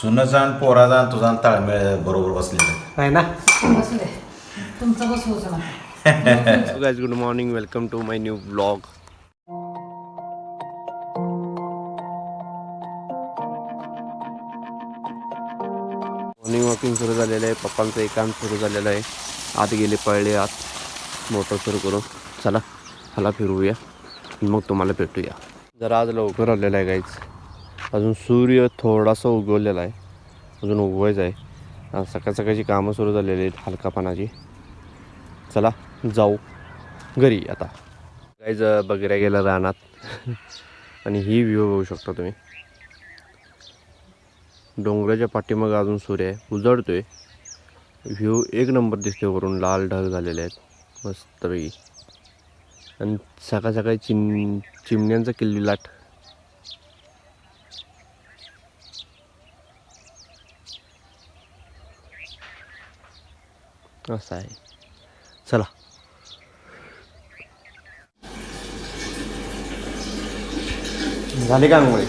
पोराचा आणि तुझा ताळमेळ बरोबर बसलेला आहे ना? बसू दे तुमचं guys good morning welcome to my new blog morning walking सुरू झालेलं आहे. पप्पांचं एक काम सुरू झालेलं आहे. आत गेले पळले आत. मोटर सुरू करून. चला चला फिरूया मग तुम्हाला भेटूया. जरा आज लवकर आलेलं आहे गाईज अजून सूर्य थोडासा उगवलेला आहे. अजून उगवायचं आहे. सकाळ सकाळची कामं सुरू झालेली आहेत हलकापणाची चला जाऊ. घरी आता. काहीच बघऱ्या गेलं रानात. आणि ही व्ह्यू बघू शकता तुम्ही. डोंगराच्या पाठीमागं अजून सूर्य आहे. उजळतोय. व्ह्यू एक नंबर दिसते वरून. लाल ढग झालेले आहेत. मस्तपैकी. आणि सकाळ सकाळी चिम चिमण्यांचा किल्लीलाट असं आहे. चला. झाले का अंघोळी?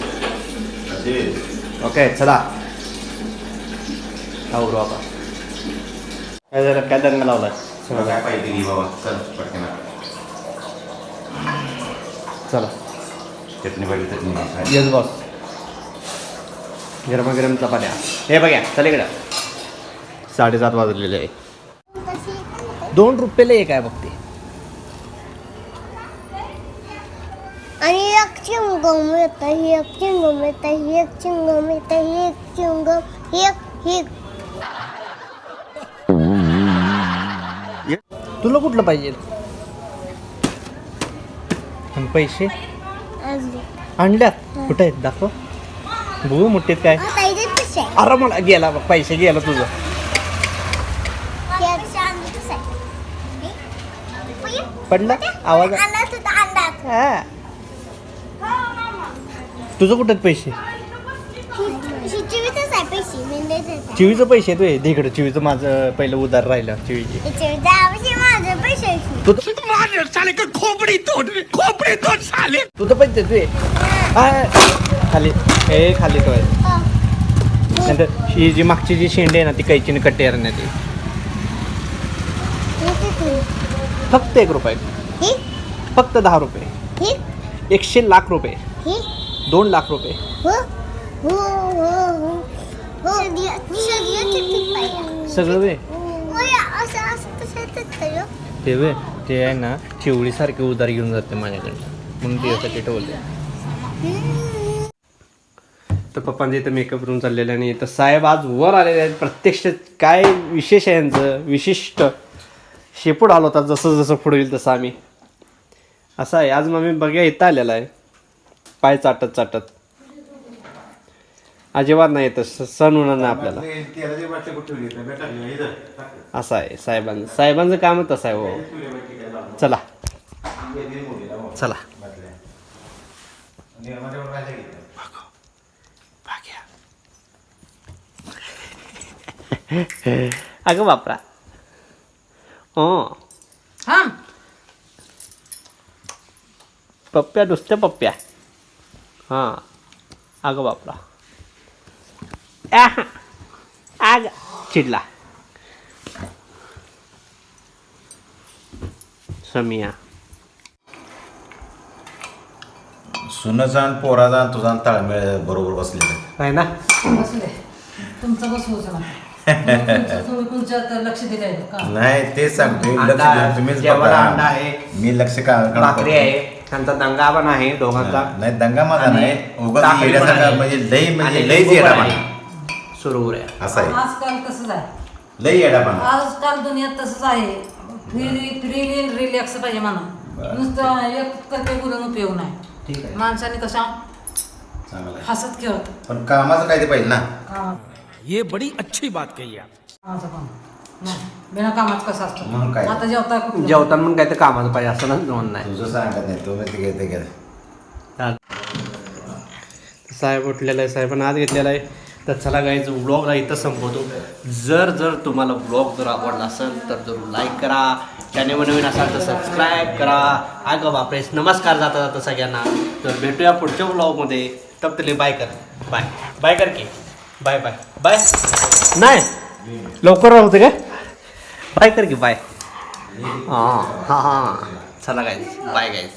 ओके चला. आवरू आता काय झालं? काय दंग लावलाय? तुला काय पाहिजे बाबा. चल पटकन. चला. चटणी पाहिजे चटणी येस बॉस. गरमागरम चपात्या. हे बघा चल इकडं. साडेसात वाजलेले आहे. दोन रुपयाला एक आहे बघते आणि एक चिंगम येतं ही एक चिंगम येतं ही एक चिंगम येतं ही एक चिंगम एक ही तुला कुठलं पाहिजे? आणि पैसे? आणल्यात कुठे आहेत? दाखव. बघू मुठीत काय. आता इथे अरे मला गेला बघ पैसे गेला तुझं हे शांत कसं आहे हे? पडलं? आवाज हा. तुझं कुठे पैसे? आहे आहे. चिवीचं पैसे व्हय. दे इकडं चिवीचं माझं पहिलं उधार राहिलं चिवीची चिवीचं आवश्यक माझं पैसे आहे. तू तर तू तर पैसे देतोय खाली हे खाली. तो हो. नंतर ही जी मागची जी शेंडी आहे ना ती कैचीने कट्टे हे किती? फक्त एक रुपये? फक्त दहा रुपये? एकशे लाख रुपये? दोन लाख रुपये हो? हो, हो. सगळं- वे? ते वे ते आहे ना चिवळीसारखे उधार घेऊन जाते माझ्याकडनं म्हणून त्यासाठी ठेवले तर पप्पांचं इथं मेकअप रूम चाललेलं आणि इथं साहेब आज वर आलेले आहेत प्रत्यक्ष काय विशेष आहे यांचं विशिष्ट शेपूट आलो होता जसं जसं पुढे येईल तसं आम्ही. असं आहे आज मग मी बघा इथं आलेला आहे. पाय चाटत चाटत. अजिबात नाही येत सण होणार नाही आपल्याला. असं आहे साहेबांचं साहेबांचं कामच तसं आहे हो. चला. चला? अगं बापरा. हो. हा पप्प्या नुसत्या पप्प्या. हां. अगं बापरा आह, आग. चिडला. समिया. पोराचा आणि तुझा ताळमेळ बरोबर बसलेला. आहे ना? बसू दे तुमचं तुमचं- तुम्ही तुमच्यात लक्ष दिलंय का? नाही तेच सांगतोय. लक्ष अंडा आहे, देऊन तुम्हीच जेवणाला बघा. अंडा आहे, मी लक्ष का का- भाकरी आहे. त्यांचा दंगा पण आहे दोघांचा. नाही दंगा माझा आणि नाही. उगाच भाकरी पण येण्यासारखा आहे. म्हणजे लई म्हणजे आणि लईच लिंबू पण येडापणा आहे. सुरू आहे असं आहे. आजकाल तसंच आहे. लई येडापणा आजकाल दुनियात तसंच आहे. फ्री फ्री रिलॅक्स पाहिजे म्हणा. नुसतं एक करते बोलून उपयोग नाही. ठीक आहे. माणसाने कशा चांगलं आहे. हसत खेळत. पण कामाचं काय ते पाहिजे ना? कामात ये बड़ी अच्छी बात कही आप। कामाचं काम नाही बिना कामात कसं असतं? मग काय? आता जेवता कुठलं? जेवताना पण काय तर कामाचं पाहिजे असं ना दोन नाही. तुझं सांगत नाही तुम्ही ते घेते घे. साहेब उठलेला आहे साहेबांना आज घेतलेला आहे. तर चला गाईचं ब्लॉगला इथं संपवतो. जर जर तुम्हाला ब्लॉग जर आवडला असेल तर जरूर लाईक करा. चॅनेल नवीन असाल तर सबस्क्राईब करा. अगं बापरेस नमस्कार जाता जाता सगळ्यांना. तर भेटूया पुढच्या ब्लॉगमध्ये तब तले बाय कर. बाय बाय कर की बाय बाय. बाय. नाही. लवकर होते काय? बाय कर की बाय. हां हां. हां चला काय बाय काय